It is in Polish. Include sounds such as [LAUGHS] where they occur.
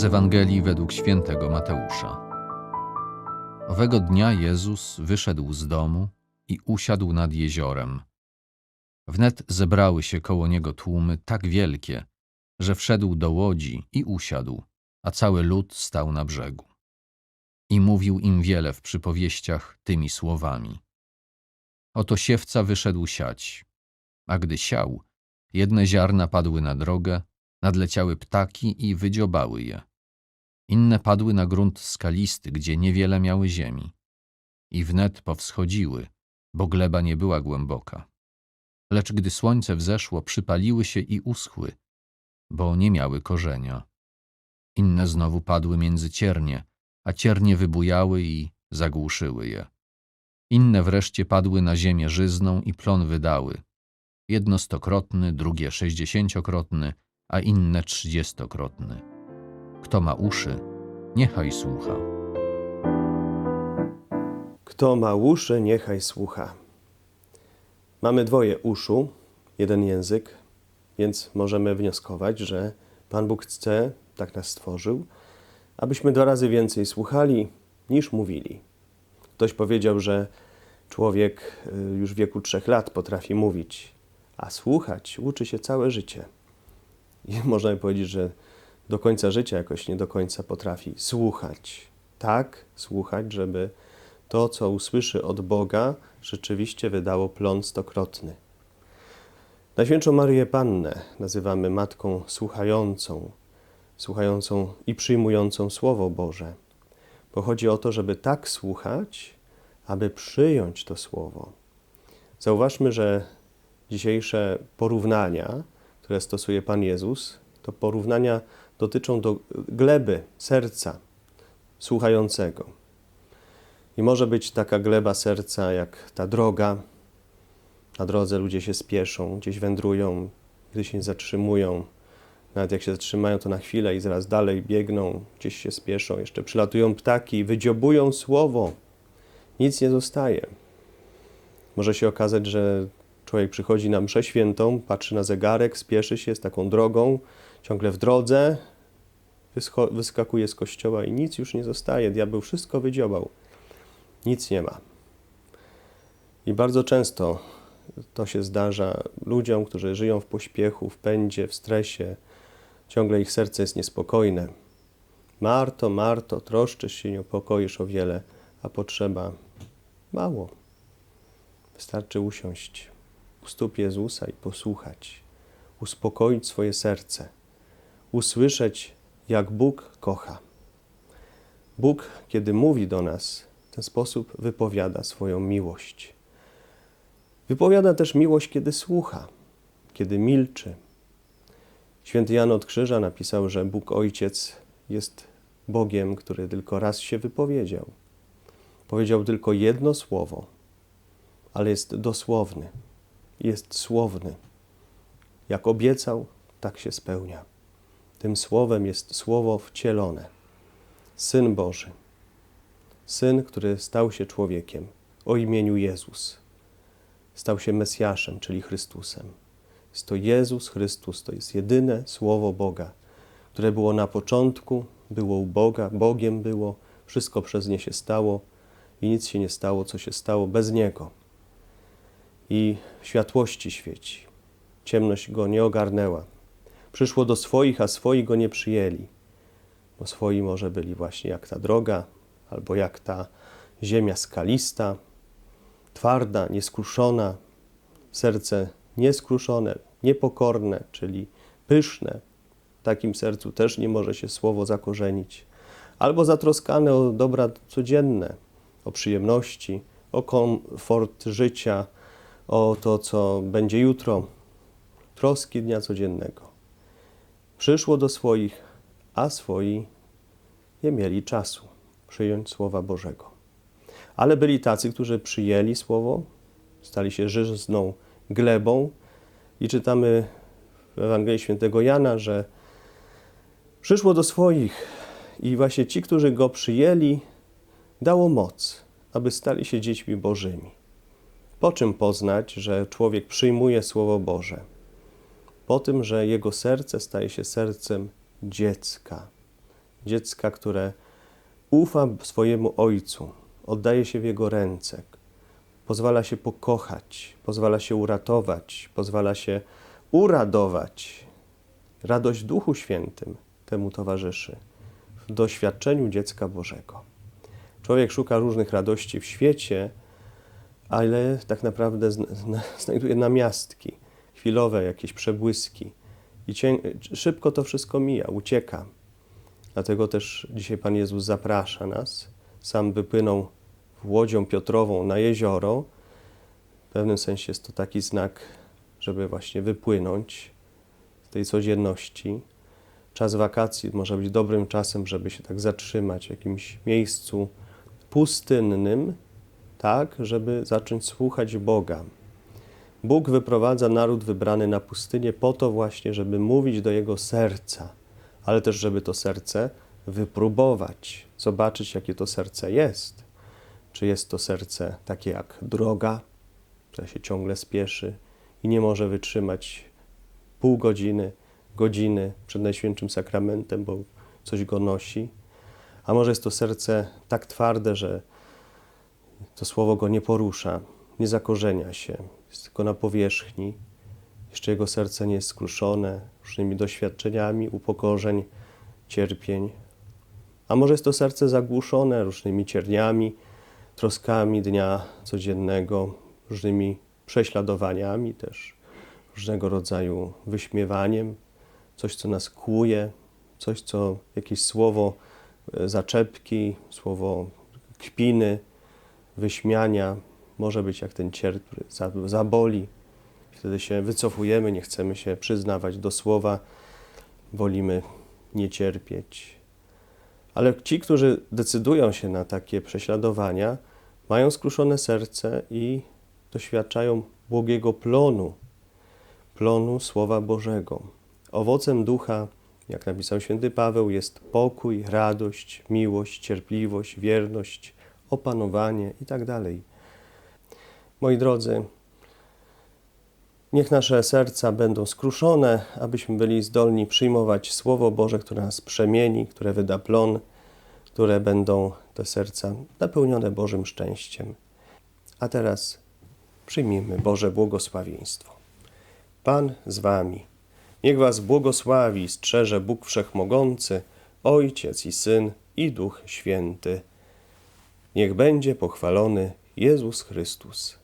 Z Ewangelii według świętego Mateusza. Owego dnia Jezus wyszedł z domu i usiadł nad jeziorem. Wnet zebrały się koło niego tłumy tak wielkie, że wszedł do łodzi i usiadł, a cały lud stał na brzegu. I mówił im wiele w przypowieściach tymi słowami. Oto siewca wyszedł siać, a gdy siał, jedne ziarna padły na drogę, nadleciały ptaki i wydziobały je. Inne padły na grunt skalisty, gdzie niewiele miały ziemi. I wnet powschodziły, bo gleba nie była głęboka. Lecz gdy słońce wzeszło, przypaliły się i uschły, bo nie miały korzenia. Inne znowu padły między ciernie, a ciernie wybujały i zagłuszyły je. Inne wreszcie padły na ziemię żyzną i plon wydały. Jedno stokrotny, drugie sześćdziesięciokrotny, a inne trzydziestokrotny. Kto ma uszy, niechaj słucha. Kto ma uszy, niechaj słucha. Mamy dwoje uszu, jeden język, więc możemy wnioskować, że Pan Bóg chce, tak nas stworzył, abyśmy dwa razy więcej słuchali niż mówili. Ktoś powiedział, że człowiek y, już w wieku trzech lat potrafi mówić, a słuchać uczy się całe życie. I [LAUGHS] można by powiedzieć, że do końca życia jakoś nie do końca potrafi słuchać. Tak słuchać, żeby to, co usłyszy od Boga, rzeczywiście wydało plon stokrotny. Najświętszą Maryję Pannę nazywamy Matką słuchającą, słuchającą i przyjmującą Słowo Boże. Bo chodzi o to, żeby tak słuchać, aby przyjąć to Słowo. Zauważmy, że dzisiejsze porównania, które stosuje Pan Jezus, to porównania dotyczą do gleby serca słuchającego. I może być taka gleba serca jak ta droga. Na drodze ludzie się spieszą, gdzieś wędrują, gdy się zatrzymują. Nawet jak się zatrzymają, to na chwilę i zaraz dalej biegną, gdzieś się spieszą. Jeszcze przylatują ptaki, wydziobują słowo. Nic nie zostaje. Może się okazać, że człowiek przychodzi na mszę świętą, patrzy na zegarek, spieszy się z taką drogą, ciągle w drodze, wyskakuje z kościoła i nic już nie zostaje. Diabeł wszystko wydziobał. Nic nie ma. I bardzo często to się zdarza ludziom, którzy żyją w pośpiechu, w pędzie, w stresie. Ciągle ich serce jest niespokojne. Marto, Marto, troszczysz się, niepokoisz o wiele, a potrzeba mało. Wystarczy usiąść u stóp Jezusa i posłuchać, uspokoić swoje serce, usłyszeć, jak Bóg kocha. Bóg, kiedy mówi do nas, w ten sposób wypowiada swoją miłość. Wypowiada też miłość, kiedy słucha, kiedy milczy. Święty Jan od Krzyża napisał, że Bóg Ojciec jest Bogiem, który tylko raz się wypowiedział. Powiedział tylko jedno słowo, ale jest dosłowny, jest słowny. Jak obiecał, tak się spełnia. Tym słowem jest słowo wcielone. Syn Boży. Syn, który stał się człowiekiem o imieniu Jezus. Stał się Mesjaszem, czyli Chrystusem. Jest to Jezus Chrystus, to jest jedyne słowo Boga, które było na początku, było u Boga, Bogiem było, wszystko przez nie się stało i nic się nie stało, co się stało bez Niego. I światłości świeci. Ciemność go nie ogarnęła. Przyszło do swoich, a swoi go nie przyjęli, bo swoi może byli właśnie jak ta droga, albo jak ta ziemia skalista, twarda, nieskruszona, serce nieskruszone, niepokorne, czyli pyszne. W takim sercu też nie może się słowo zakorzenić. Albo zatroskane o dobra codzienne, o przyjemności, o komfort życia, o to, co będzie jutro, troski dnia codziennego. Przyszło do swoich, a swoi nie mieli czasu przyjąć Słowa Bożego. Ale byli tacy, którzy przyjęli Słowo, stali się żyzną glebą i czytamy w Ewangelii Świętego Jana, że przyszło do swoich i właśnie ci, którzy Go przyjęli, dało moc, aby stali się dziećmi Bożymi. Po czym poznać, że człowiek przyjmuje Słowo Boże? Po tym, że jego serce staje się sercem dziecka dziecka, które ufa swojemu ojcu, oddaje się w jego ręce, pozwala się pokochać, pozwala się uratować, pozwala się uradować. Radość w Duchu Świętym temu towarzyszy w doświadczeniu dziecka Bożego. Człowiek szuka różnych radości w świecie, ale tak naprawdę zna, zna, znajduje namiastki, chwilowe jakieś przebłyski i cię, szybko to wszystko mija, ucieka. Dlatego też dzisiaj Pan Jezus zaprasza nas. Sam wypłynął łodzią Piotrową na jezioro. W pewnym sensie jest to taki znak, żeby właśnie wypłynąć z tej codzienności. Czas wakacji może być dobrym czasem, żeby się tak zatrzymać w jakimś miejscu pustynnym, tak, żeby zacząć słuchać Boga. Bóg wyprowadza naród wybrany na pustynię po to właśnie, żeby mówić do jego serca, ale też, żeby to serce wypróbować, zobaczyć, jakie to serce jest. Czy jest to serce takie jak droga, która się ciągle spieszy i nie może wytrzymać pół godziny, godziny przed Najświętszym Sakramentem, bo coś go nosi. A może jest to serce tak twarde, że to słowo go nie porusza, nie zakorzenia się, jest tylko na powierzchni. Jeszcze jego serce nie jest skruszone różnymi doświadczeniami, upokorzeń, cierpień. A może jest to serce zagłuszone różnymi cierniami, troskami dnia codziennego, różnymi prześladowaniami też, różnego rodzaju wyśmiewaniem, coś, co nas kłuje, coś, co jakieś słowo e, zaczepki, słowo kpiny, wyśmiania, może być jak ten cierp, który za- zaboli. Wtedy się wycofujemy, nie chcemy się przyznawać do słowa, wolimy nie cierpieć. Ale ci, którzy decydują się na takie prześladowania, mają skruszone serce i doświadczają błogiego plonu, plonu Słowa Bożego. Owocem ducha, jak napisał święty Paweł, jest pokój, radość, miłość, cierpliwość, wierność, opanowanie itd. Moi drodzy, niech nasze serca będą skruszone, abyśmy byli zdolni przyjmować Słowo Boże, które nas przemieni, które wyda plon, które będą te serca napełnione Bożym szczęściem. A teraz przyjmijmy Boże błogosławieństwo. Pan z wami. Niech was błogosławi, strzeże Bóg Wszechmogący, Ojciec i Syn i Duch Święty. Niech będzie pochwalony Jezus Chrystus.